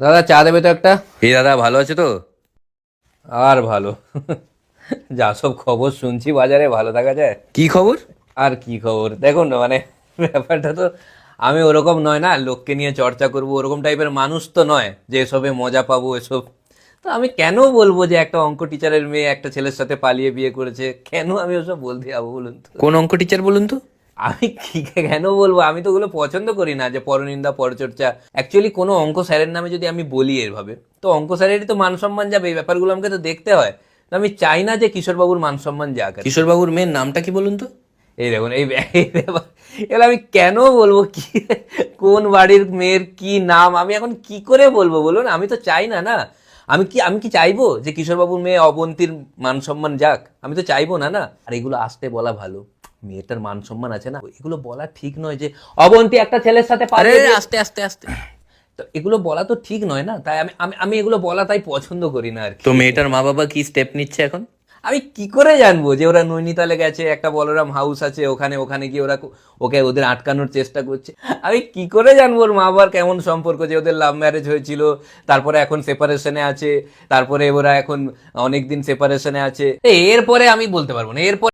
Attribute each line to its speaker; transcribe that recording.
Speaker 1: দাদা চা দেবে তো একটা?
Speaker 2: এই দাদা ভালো আছে তো?
Speaker 1: আর ভালো। যা সব খবর শুনছি বাজারে ভালো থাকা যায়?
Speaker 2: কি খবর?
Speaker 1: আর কি খবর? দেখুন না মানে ব্যাপারটা তো আমি ওরকম নয় না লোককে নিয়ে চর্চা করব ওরকম টাইপের মানুষ তো নয় যে এসবে মজা পাবো এসব। তো আমি কেন বলব যে একটা অঙ্ক টিচারের মেয়ে একটা ছেলের সাথে পালিয়ে বিয়ে করেছে? কেন আমি ওসব বলতে যাব বলুন তো?
Speaker 2: কোন অঙ্ক টিচার বলুন তো?
Speaker 1: আমি কি কেন বলব? আমি তো ওগুলো পছন্দ করি না যে পরনিন্দা পরচর্চা। অ্যাকচুয়ালি কোনো অঙ্ক স্যারের নামে যদি আমি বলি এভাবে তো অঙ্ক স্যারেরই তো মান সম্মান যাবে এই ব্যাপারগুলো আমাকে তো দেখতে হয়। তো আমি চাই না যে কিশোরবাবুর মান সম্মান যাক।
Speaker 2: কিশোরবাবুর মেয়ের নামটা কি বলুন তো?
Speaker 1: এই দেখুন এই ব্যাপার- আমি কেন বলব কি? কোন বাড়ির মেয়ের কি নাম? আমি এখন কি করে বলব বলুন? আমি তো চাই না না। আমি কি আমি কি চাইব যে কিশোরবাবুর মেয়ে অবন্তীর মান সম্মান যাক? আমি তো চাইব না না। আর এগুলো আসতে বলা ভালো। মেয়েটার মান সম্মান আছে না এগুলো বলা ঠিক নয় যে অবন্তী একটা ছেলের সাথে
Speaker 2: আরে আস্তে আস্তে আস্তে।
Speaker 1: তো এগুলো বলা তো ঠিক নয় না তাই আমি আমি আমি এগুলো বলা তাই পছন্দ করি না আর
Speaker 2: তো মেয়েটার মা বাবা কি স্টেপ নিচ্ছে এখন?
Speaker 1: আমি কি করে জানব যে ওরা নৈনিতালে গেছে একটা বলরাম হাউস আছে ওখানে ওখানে গিয়ে ওরা ওকে ওদের আটকানোর চেষ্টা করছে। আমি কি করে জানব ওর মা বাবার কেমন সম্পর্ক যে ওদের লাভ ম্যারেজ হয়েছিল তারপরে এখন সেপারেশনে আছে তারপরে ওরা এখন অনেক দিন সেপারেশনে আছে। এরপরে আমি বলতে পারব না এরপর